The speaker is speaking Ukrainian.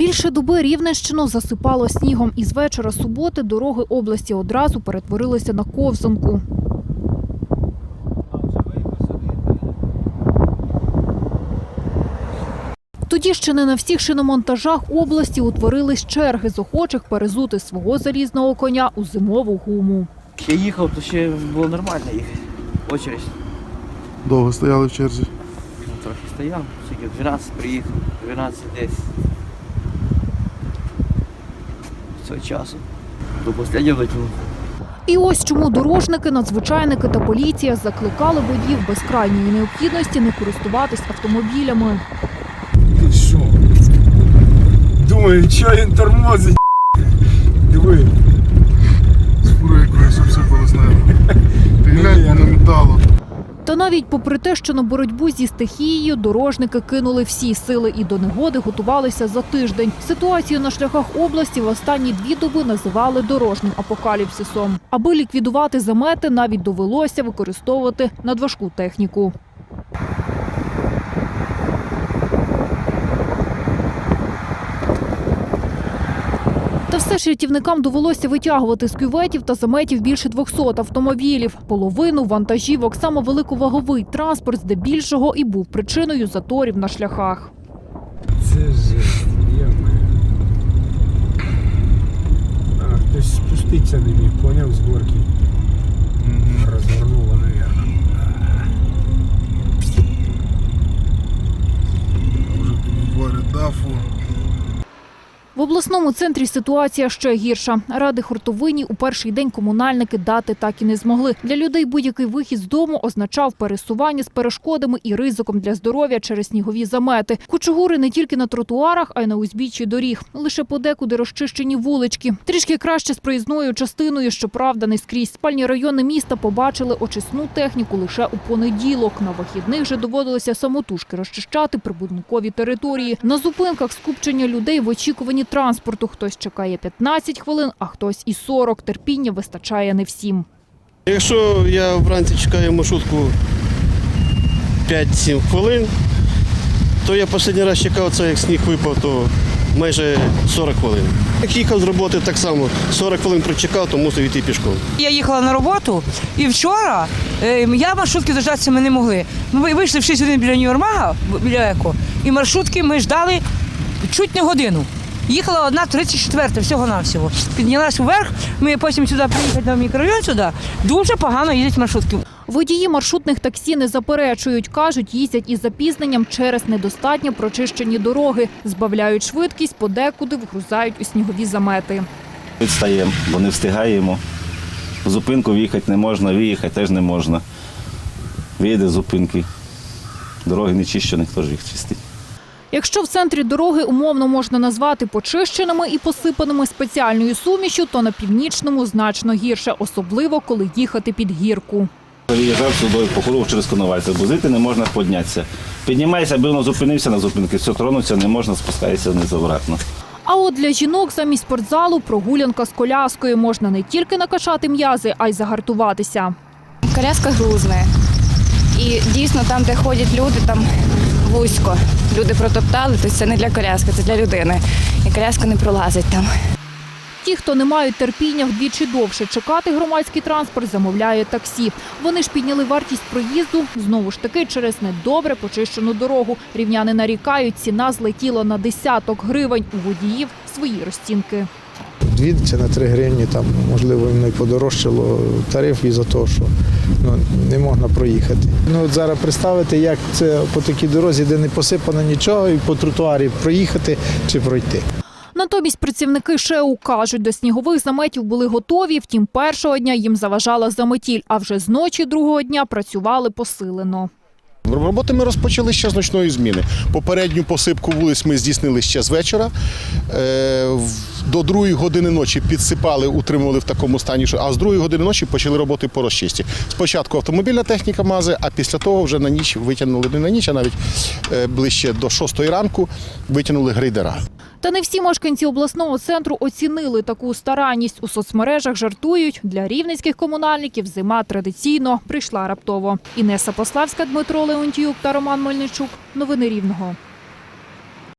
Більше доби Рівненщину засипало снігом. І з вечора суботи дороги області одразу перетворилися на ковзанку. Тоді ще не на всіх шиномонтажах області утворились черги з охочих перезути свого залізного коня у зимову гуму. Я їхав, то ще було нормально їхати. Очередь. Довго стояли в черзі. Ну, трохи стояв, тільки 12 приїхав, 12 десь. Цього часу. До останнього дотягнув. І ось чому дорожники, надзвичайники та поліція закликали водіїв без крайньої необхідності не користуватись автомобілями. Ти що? Думаю, що він тормозить? Диви. З фури якоїсь обсипалось небо. Ти глянь, воно метало. Та навіть попри те, що на боротьбу зі стихією дорожники кинули всі сили і до негоди готувалися за тиждень. Ситуацію на шляхах області в останні дві доби називали дорожнім апокаліпсисом. Аби ліквідувати замети, навіть довелося використовувати надважку техніку. Все ж рятівникам довелося витягувати з кюветів та заметів більше 200 автомобілів. Половину вантажівок саме великоваговий транспорт здебільшого і був причиною заторів на шляхах. Це жесть, я А, хтось спуститься не міг, поняв з горки. В обласному центрі ситуація ще гірша. Ради хуртовині у перший день комунальники дати так і не змогли. Для людей будь-який вихід з дому означав пересування з перешкодами і ризиком для здоров'я через снігові замети. Кучугури не тільки на тротуарах, а й на узбіччі доріг. Лише подекуди розчищені вулички. Трішки краще з проїзною частиною, щоправда, не скрізь. Спальні райони міста побачили очисну техніку лише у понеділок. На вихідних же доводилося самотужки розчищати прибудинкові території. На зупинках скупчення людей в очікуванні транспорту. Хтось чекає 15 хвилин, а хтось і 40. Терпіння вистачає не всім. Якщо я вранці чекаю маршрутку 5-7 хвилин, то я останній раз чекав це, як сніг випав, то майже 40 хвилин. Як їхав з роботи, так само 40 хвилин прочекав, то мусив йти пішком. Я їхала на роботу, і вчора е, я маршрутки дождатися ми не могли. Ми вийшли в 6 годин біля Нью-Йормага, біля Еко, і маршрутки ми ждали чуть не годину. Їхала одна 34 всього-навсього. Піднялась вверх, ми потім сюди приїхали на мікрорайон сюди. Дуже погано їздять маршрутки. Водії маршрутних таксі не заперечують. Кажуть, їздять із запізненням через недостатньо прочищені дороги. Збавляють швидкість, подекуди вгрузають у снігові замети. Відстаємо, бо не встигаємо. В зупинку в'їхати не можна, виїхати теж не можна. Виїде з зупинки. Дороги не чищені, хто ж їх чистить. Якщо в центрі дороги умовно можна назвати почищеними і посипаними спеціальною сумішю, то на північному значно гірше, особливо коли їхати під гірку. Виїжджав сюди по кругу через Коновальця. Возити не можна піднятися. Піднімаєшся, аби воно зупинився на зупинці, все тронуться не можна, спускаєшся вниз обратно. А от для жінок замість спортзалу прогулянка з коляскою можна не тільки накачати м'язи, а й загартуватися. Коляска грузна. І дійсно там, де ходять люди, там вузько. Люди протоптали, тобто це не для коляски, це для людини. І коляска не пролазить там. Ті, хто не мають терпіння вдвічі довше чекати громадський транспорт, замовляють таксі. Вони ж підняли вартість проїзду знову ж таки через недобре почищену дорогу. Рівняни нарікають, ціна злетіла на десяток гривень. У водіїв свої розцінки. Дві чи на три гривні, там, можливо, їм не подорожчало тариф із-за того, що ну, не можна проїхати. Ну, от зараз представити, як це по такій дорозі, де не посипано нічого, і по тротуарі проїхати чи пройти. Натомість працівники ШЕУ кажуть, до снігових заметів були готові. Втім, першого дня їм заважала заметіль, а вже з ночі другого дня працювали посилено. Роботи ми розпочали ще з ночної зміни. Попередню посипку вулиць ми здійснили ще з вечора. До другої години ночі підсипали, утримували в такому стані, що а з другої години ночі почали роботи по розчисті. Спочатку автомобільна техніка мази, а після того вже на ніч витягнули не на ніч, а навіть е, ближче до шостої ранку витягнули грейдера. Та не всі мешканці обласного центру оцінили таку старанність. У соцмережах жартують. Для рівненських комунальників зима традиційно прийшла раптово. Інеса Пославська, Дмитро Леонтіюк та Роман Мельничук. Новини Рівного.